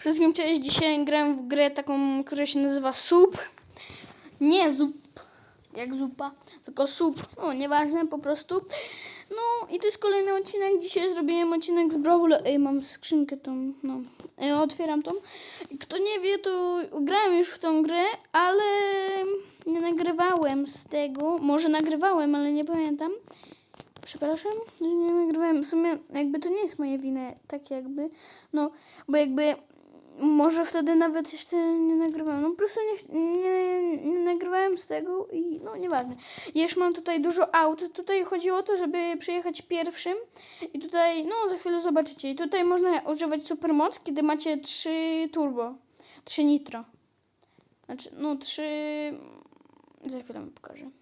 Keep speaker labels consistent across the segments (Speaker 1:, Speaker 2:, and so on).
Speaker 1: Wszystkim cześć, dzisiaj grałem w grę taką, która się nazywa SUP. Nie zup, jak zupa, tylko SUP. O, nieważne, po prostu. No i to jest kolejny odcinek. Dzisiaj zrobiłem odcinek z Brawl. Ej, mam skrzynkę tą, no. Ej, otwieram tą. Kto nie wie, to grałem już w tą grę, ale nie nagrywałem z tego. Może nagrywałem, ale nie pamiętam. Przepraszam, że nie nagrywałem. W sumie jakby to nie jest moja wina, tak jakby. No, bo jakby może wtedy nawet jeszcze nie nagrywałem. No po prostu nie, nie, nie nagrywałem z tego i no nieważne. Jeszcze mam tutaj dużo aut. Tutaj chodzi o to, żeby przyjechać pierwszym. I tutaj, no za chwilę zobaczycie. I tutaj można używać supermoc, kiedy macie 3 turbo. 3 nitro. Znaczy, no 3... Za chwilę wam pokażę.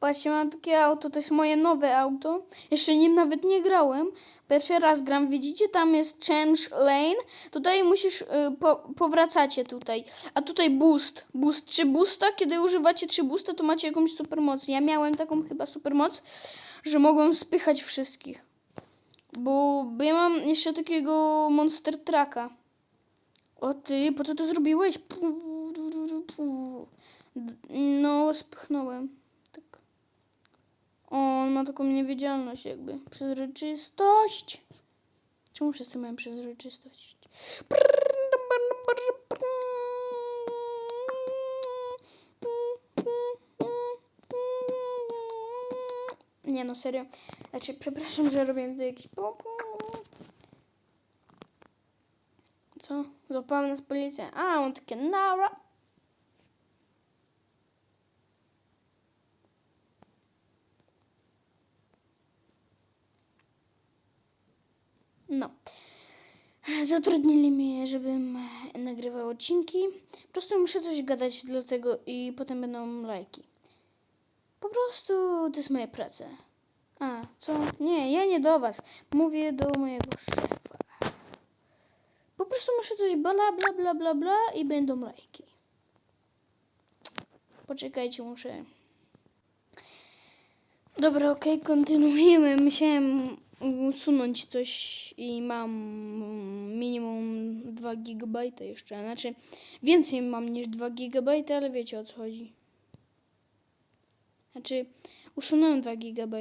Speaker 1: Patrzcie, mam takie auto, to jest moje nowe auto. Jeszcze nim nawet nie grałem. Pierwszy raz gram, widzicie, tam jest change lane. Tutaj musisz, y, po, powracacie tutaj. A tutaj boost. Boost, trzy boosta, kiedy używacie trzy boosta, to macie jakąś supermoc. Ja miałem taką chyba supermoc, że mogłem spychać wszystkich. Bo, bo ja mam jeszcze takiego monster trucka. O ty, po co to zrobiłeś? No, spychnąłem. On ma taką niewidzialność jakby. Przezroczystość. Czemu wszyscy mają przezroczystość? Nie no, serio. Znaczy, przepraszam, że robię tutaj jakiś... Co? Złapała nas policja. A, on takie nara. No. Zatrudnili mnie, żebym nagrywał odcinki. Po prostu muszę coś gadać dlatego i potem będą lajki. Po prostu to jest moja praca. A, co? Nie, ja nie do was. Mówię do mojego szefa. Po prostu muszę coś bla bla bla bla bla i będą lajki. Poczekajcie, muszę. Dobra, okej, kontynuujemy. Musiałem usunąć coś i mam minimum 2 GB jeszcze. Znaczy, więcej mam niż 2 GB, ale wiecie o co chodzi. Znaczy, usunąłem 2 GB.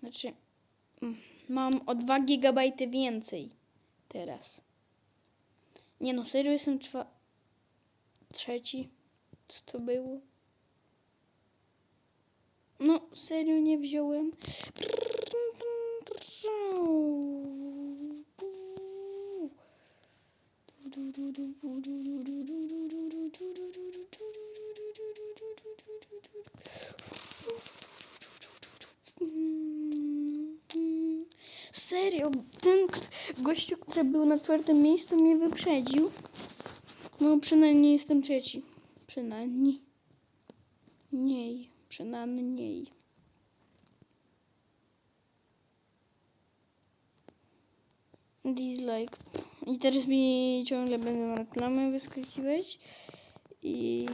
Speaker 1: Znaczy, mm, mam o 2 GB więcej teraz. Nie no, serio jestem czwa... trzeci. Co to było? No, serio nie wziąłem. Serio, ten gościu, który był na czwartym miejscu mnie wyprzedził. No przynajmniej jestem trzeci. Przynajmniej. Mniej. Przynajmniej. Dislike. I teraz mi ciągle będą reklamy wyskakiwać. I...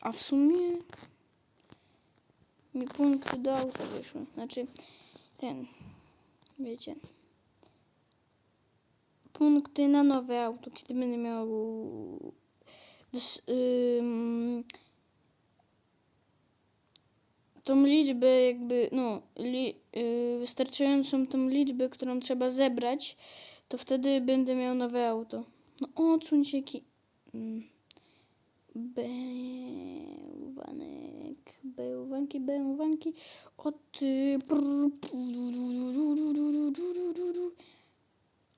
Speaker 1: A w sumie... Mi punkty do auta wyszły. Znaczy, ten... Wiecie. Punkty na nowe auto, kiedy będę miał... Wys, tą liczbę jakby, no, li, y, wystarczającą tą liczbę, którą trzeba zebrać, to wtedy będę miał nowe auto. No odsuń się ki... Mm. Bełwanek, bełwanki, bełwanki, o ty...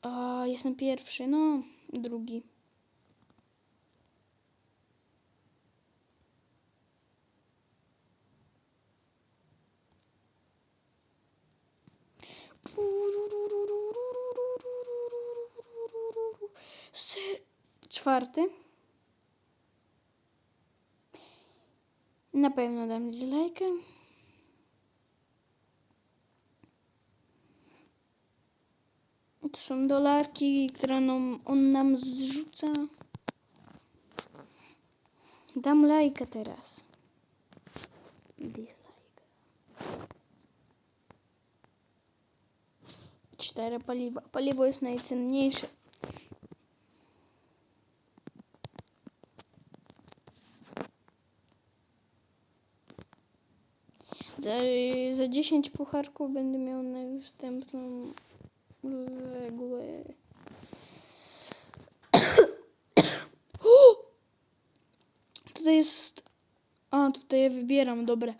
Speaker 1: A, jestem pierwszy, no, drugi. Czwarty. Na pewno dam dislike. To są dolarki, które nam, on nam zrzuca. Dam lajka teraz. Dislike. cztery paliwa. Paliwo jest najcenniejsze. Za, za 10 pucharków będę miał następną regułę. Tutaj jest. A, tutaj ja wybieram, dobra.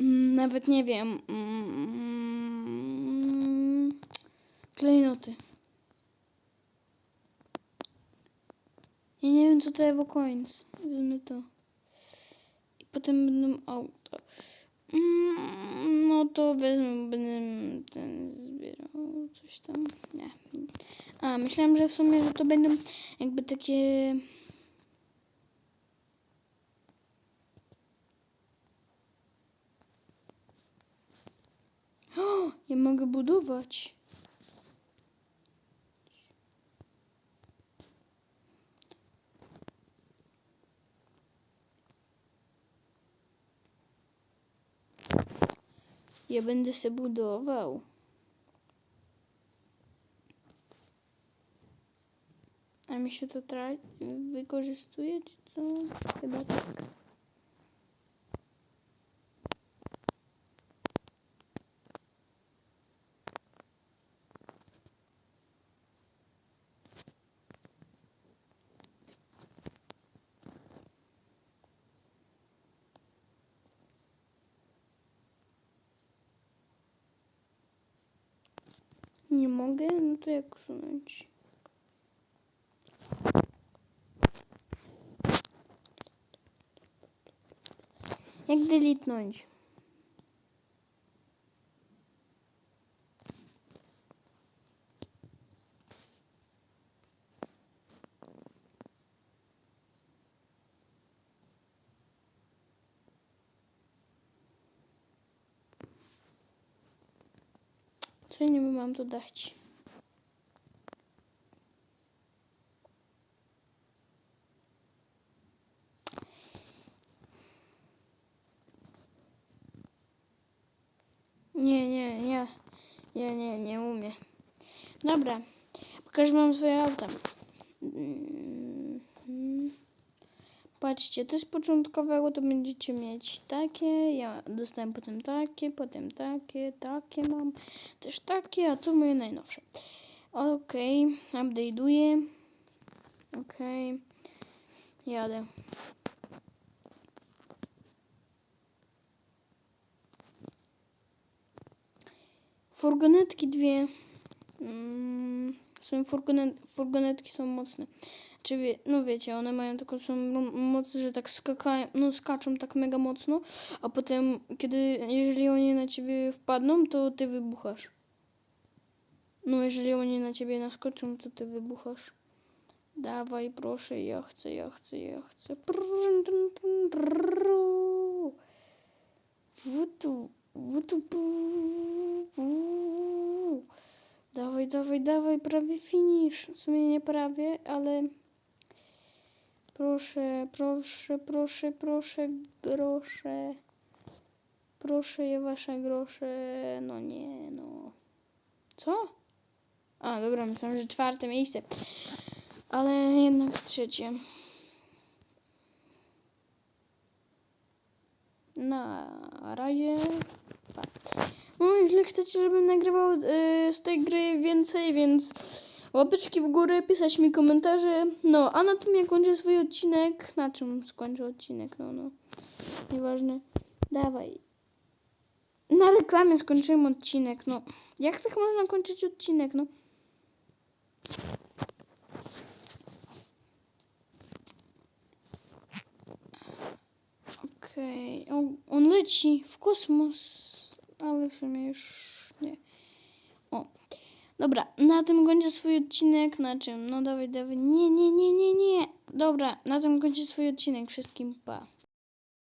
Speaker 1: Mm, nawet nie wiem. Mm, klejnoty. Ja nie wiem, co to Evo Coins. Wezmę to. I potem będą auta. Mm, no to wezmę, będę ten zbierał coś tam. Nie. A, myślałem, że w sumie, że to będą jakby takie... O, ja mogę budować. Ja będę się budował. A mi się to tra- wykorzystuje, czy co? Chyba tak. Nie mogę? No to jak usunąć? Jak deletnąć? Co niby mam tu dać? Nie, nie, nie. Ja nie, nie umiem. Dobra. Pokażę wam swoje auta. Mhm. Patrzcie, to jest początkowego, to będziecie mieć takie, ja dostałem potem takie, potem takie, takie mam, też takie, a to moje najnowsze. Okej, okay, update'uję. Okej, okay. jadę. Furgonetki dwie. Mm, są furgonet, furgonetki są mocne. Czy wie, no wiecie, one mają taką są moc, że tak skakają, no skaczą tak mega mocno, a potem, kiedy, jeżeli oni na ciebie wpadną, to ty wybuchasz. No, jeżeli oni na ciebie naskoczą, to ty wybuchasz. Dawaj, proszę, ja chcę, ja chcę, ja chcę. Wutu, wutu, Dawaj, dawaj, dawaj, prawie finish. W sumie nie prawie, ale proszę, proszę, proszę, proszę, grosze. Proszę je wasze grosze. No nie, no. Co? A, dobra, myślałam, że czwarte miejsce. Ale jednak trzecie. Na razie. Pa. No, jeżeli chcecie, żebym nagrywał y, z tej gry więcej, więc łapeczki w górę, pisać mi komentarze. No, a na tym jak kończę swój odcinek, na czym skończę odcinek, no, no, nieważne. Dawaj. Na reklamie skończyłem odcinek, no. Jak tak można kończyć odcinek, no? Okej, okay. on, leci w kosmos, ale w sumie już dobra, na tym kończę swój odcinek. Na czym? No dawaj, dawaj. Nie, nie, nie, nie, nie. Dobra, na tym kończę swój odcinek. Wszystkim pa.